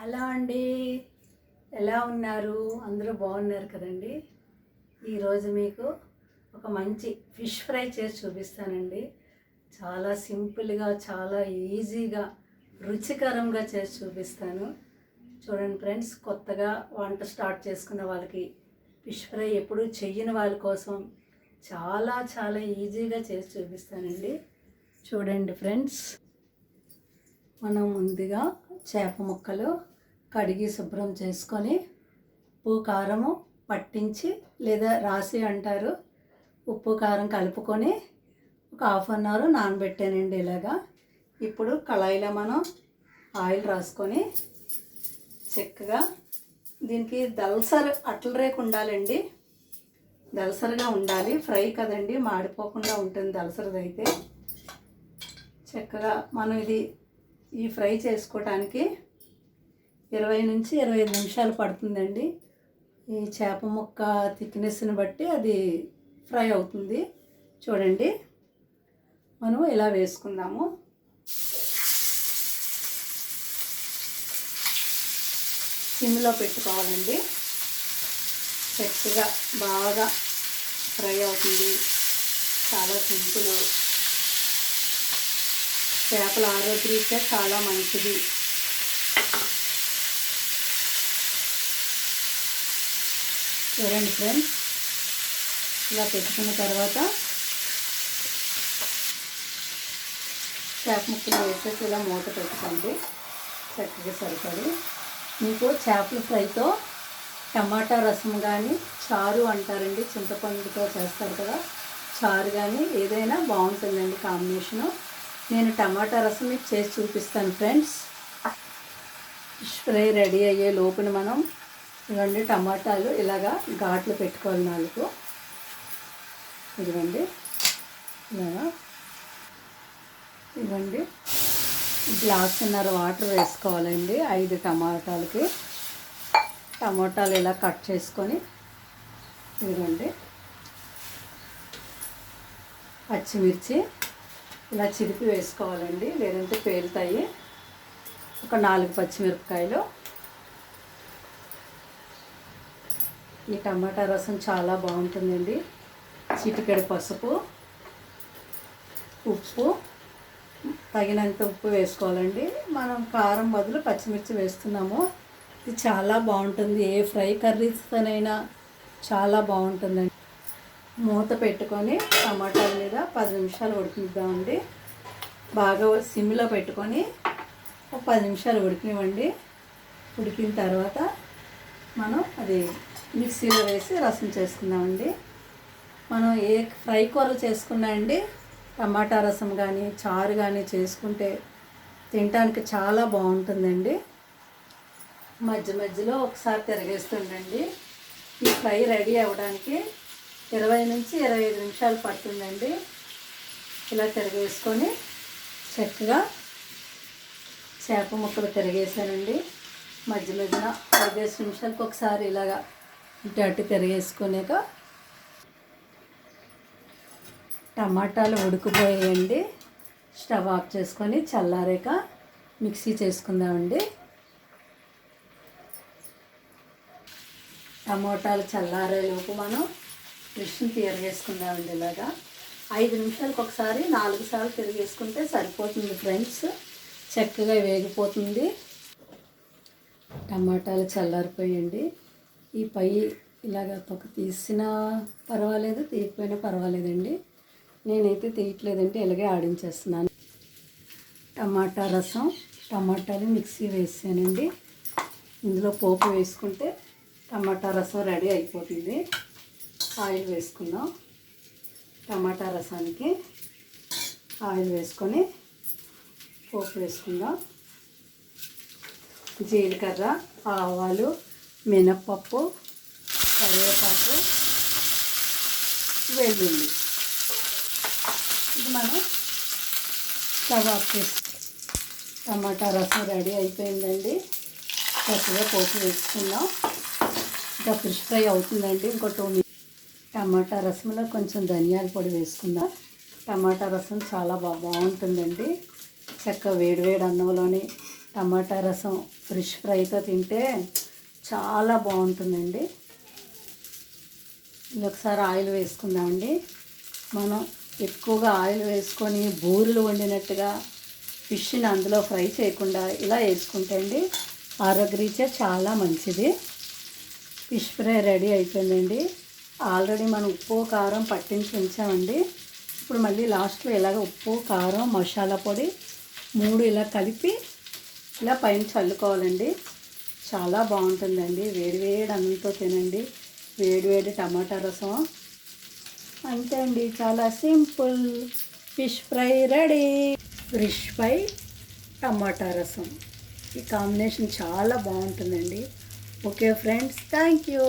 Hello అండి. ఎలా ఉన్నారు? అందరూ బాగున్నారు కదండి. ఈరోజు మీకు ఒక మంచి ఫిష్ ఫ్రై చేసి చూపిస్తానండి. చాలా సింపుల్గా చాలా ఈజీగా రుచికరంగా చేసి చూపిస్తాను. చూడండి ఫ్రెండ్స్ కొత్తగా వంట స్టార్ట్ చేసుకున్న వాళ్ళకి ఫిష్ ఫ్రై ఎప్పుడు చెయ్యని వాళ్ళ కోసం చాలా చాలా ఈజీగా చేసి చూపిస్తానండి. చూడండి ఫ్రెండ్స్ మనం ముందుగా చేప ముక్కలు కడిగి శుభ్రం చేసుకొని ఉప్పు కారము పట్టించి లేదా రాసి అంటారు. ఉప్పు కారం కలుపుకొని ఒక హాఫ్ అన్ అవర్ నానబెట్టానండి ఇలాగా. ఇప్పుడు కళాయిలో మనం ఆయిల్ రాసుకొని చక్కగా దీనికి దల్సర్ అట్ల రేకు ఉండాలండి. దలసరగా ఉండాలి. ఫ్రై కదండి మాడిపోకుండా ఉంటుంది దలసరిది అయితే చక్కగా మనం ఇది ఈ ఫ్రై చేసుకోవటానికి ఇరవై నుంచి ఇరవై ఐదు నిమిషాలు పడుతుందండి. ఈ చేప ముక్క థిక్నెస్ని బట్టి అది ఫ్రై అవుతుంది. చూడండి. మనం ఇలా వేసుకుందాము. సిమ్లో పెట్టుకోవాలండి. చక్కగా బాగా ఫ్రై అవుతుంది. చాలా సింపుల్. చేపల ఆరోగ్యరీత్యా చాలా మంచిది. చూడండి ఫ్రెండ్స్ ఇలా పెట్టుకున్న తర్వాత చేప ముక్కలు వేసేసి ఇలా మూత పెట్టుకోండి. చక్కగా సరిపడి. మీకు చేపల ఫ్రైతో టమాటా రసం కానీ చారు అంటారండి చింతపండుతో చేస్తారు కదా చారు కానీ ఏదైనా బాగుంటుందండి కాంబినేషను. నేను టమాటా రసం మీకు చేసి చూపిస్తాను ఫ్రెండ్స్ ఫిష్ ఫ్రై రెడీ అయ్యే లోపున మనం ఇవ్వండి టమాటాలు ఇలాగా ఘాట్లు పెట్టుకోవాలి నాలుగు. ఇదిగోండి ఇలాగా. ఇవ్వండి. గ్లాసున్నర వాటర్ వేసుకోవాలండి ఐదు టమాటాలకి. టమాటాలు ఇలా కట్ చేసుకొని ఇదిగోండి పచ్చిమిర్చి ఇలా చిరిపి వేసుకోవాలండి లేదంటే పేలుతాయి. ఒక నాలుగు పచ్చిమిరపకాయలు. ఈ టమాటా రసం చాలా బాగుంటుందండి. చిటికెడు పసుపు ఉప్పు తగినంత ఉప్పు వేసుకోవాలండి. మనం కారం బదులు పచ్చిమిర్చి వేస్తున్నాము. ఇది చాలా బాగుంటుంది. ఏ ఫ్రై కర్రీస్తోనైనా చాలా బాగుంటుందండి. మూత పెట్టుకొని టమాటాల మీద పది నిమిషాలు ఉడికిద్దామండి. బాగా సిమ్లో పెట్టుకొని ఒక పది నిమిషాలు ఉడికినివ్వండి. ఉడికిన తర్వాత మనం అది మిక్సీలో వేసి రసం చేసుకుందామండి. మనం ఏ ఫ్రై కూర చేసుకున్నా అండి టమాటా రసం కానీ చారు కానీ చేసుకుంటే తినడానికి చాలా బాగుంటుందండి. మధ్య మధ్యలో ఒకసారి తిరగేస్తుండండి. ఈ ఫ్రై రెడీ అవ్వడానికి ఇరవై నుంచి ఇరవై ఐదు నిమిషాలు పడుతుందండి. ఇలా తిరగేసుకొని చక్కగా చేప ముక్కలు తిరగేసానండి మధ్య మధ్యన పదిహేను నిమిషాలకు ఒకసారి ఇలాగా ఇటు అటు తిరిగేసుకునేక టమాటాలు ఉడికిపోయాయండి. స్టవ్ ఆఫ్ చేసుకొని చల్లారాక మిక్సీ చేసుకుందామండి. టమోటాలు చల్లారేలోపు మనం ఫిష్ని తిరగేసుకుందామండి ఇలాగా. ఐదు నిమిషాలకు ఒకసారి నాలుగు సార్లు తిరిగేసుకుంటే సరిపోతుంది ఫ్రెండ్స్. చక్కగా వేగిపోతుంది. టమాటాలు చల్లారిపోయండి. ఈ పై ఇలాగ తొక్క తీసినా పర్వాలేదు తీయకపోయినా పర్వాలేదండి. నేనైతే తీయట్లేదంటే ఇలాగే ఆడించేస్తున్నాను. టమాటా రసం టమాటాలు మిక్సీ వేసానండి. ఇందులో పోపు వేసుకుంటే టమాటా రసం రెడీ అయిపోతుంది. ఆయిల్ వేసుకుందాం. టమాటా రసానికి ఆయిల్ వేసుకొని పోపు వేసుకుందాం. జీలకర్ర ఆవాలు మినప్పప్పు కరివేపాకు వెల్లుల్లి. ఇది మనం స్టవ్ ఆఫ్ చేసి టమాటా రసం రెడీ అయిపోయిందండి. చక్కగా పోపు వేసుకుందాం. ఇంకా ఫిష్ ఫ్రై అవుతుందండి. ఇంకో టూ టమాటా రసంలో కొంచెం ధనియాల పొడి వేసుకుందాం. టమాటా రసం చాలా బా బాగుంటుందండి. చక్క వేడివేడి అన్నంలోని టమాటా రసం ఫ్రెష్ ఫ్రైతో తింటే చాలా బాగుంటుందండి. ఇది ఒకసారి ఆయిల్ వేసుకుందామండి. మనం ఎక్కువగా ఆయిల్ వేసుకొని బూరెలు వండినట్టుగా ఫిష్ని అందులో ఫ్రై చేయకుండా ఇలా వేసుకుంటే అండి ఆరోగ్యరీత్యా చాలా మంచిది. ఫిష్ ఫ్రై రెడీ అయిపోయిందండి. ఆల్రెడీ మనం ఉప్పు కారం పట్టించి ఉంచామండి. ఇప్పుడు మళ్ళీ లాస్ట్లో ఇలాగ ఉప్పు కారం మసాలా పొడి మూడు ఇలా కలిపి ఇలా పైన చల్లుకోవాలండి. చాలా బాగుంటుందండి. వేడివేడి అన్నంతో తినండి. వేడివేడి టమాటా రసం. అంతే అండి. చాలా simple. Fish fry ready. Fish fry టమాటా రసం. ఈ కాంబినేషన్ చాలా బాగుంటుందండి. Okay friends thank you.